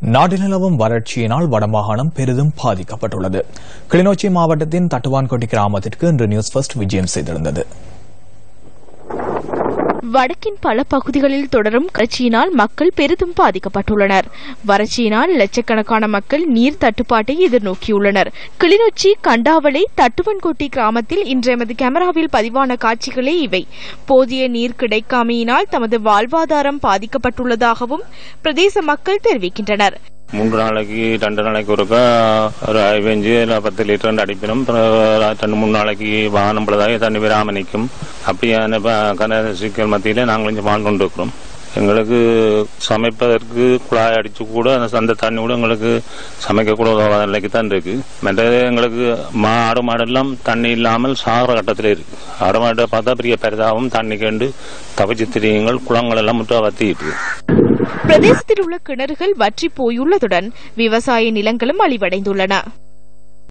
நாடு நிலவும் வறட்சியினால் வடமாகாணம் பெரிதும் பாதிக்கப்பட்டுள்ளது. கிளிநொச்சி மாவட்டத்தின் தட்டுவான்கோட்டை கிராமத்திற்கு இன்று நியூஸ் ஃபர்ஸ்ட் விஜயம் செய்திருந்தது. வடக்கின் பல பகுதிகளில் தொடரும் கட்சியினால் மக்கள் பெரிதும் பாதிக்கப்பட்டுள்ளனர். வறட்சியினால் லட்சக்கணக்கான மக்கள் நீர் தட்டுப்பாட்டை எதிர்நோக்கியுள்ளனர். கிளிநொச்சி கண்டாவளை தட்டுவன்கோட்டி கிராமத்தில் இன்று எமது கேமராவில் பதிவான காட்சிகளே இவை. போதிய நீர் கிடைக்காமையினால் தமது வாழ்வாதாரம் பாதிக்கப்பட்டுள்ளதாகவும் பிரதேச மக்கள் தெரிவிக்கின்றனர். மூன்று நாளைக்கு ரெண்டு நாளைக்கு ஒருக்கா ஒரு ஐவஞ்சு இல்லை பத்து லிட்டர் ரெண்டு அடிப்பினும் ரெண்டு மூணு நாளைக்கு வாகனம் பொழுதாக தண்ணி விராம நிற்கும். அப்படியான கன சிக்கல் மத்தியில் நாங்கள் இங்கே வாழ்ந்து கொண்டு இருக்கிறோம் எங்களுக்கு சமைப்பதற்கு குழாய் அடிச்சு கூட அந்த தண்ணி கூட எங்களுக்கு சமைக்கக்கூட உதவாத நிலைக்கு தான் இருக்கு. மற்றது எங்களுக்கு மாடு மாடெல்லாம் தண்ணி இல்லாமல் சாகிற கட்டத்தில் இருக்கு. ஆடு மாடை பார்த்தா பெரிய பெரிதாகவும் தண்ணி கண்டு தவிச்சு திரியுங்கள். குளங்கள் எல்லாம் முட்டா வத்திட்டு பிரதேசத்தில் உள்ள கிணறுகள் வற்றி போயுள்ளதுடன் விவசாய நிலங்களும் அழிவடைந்துள்ளன.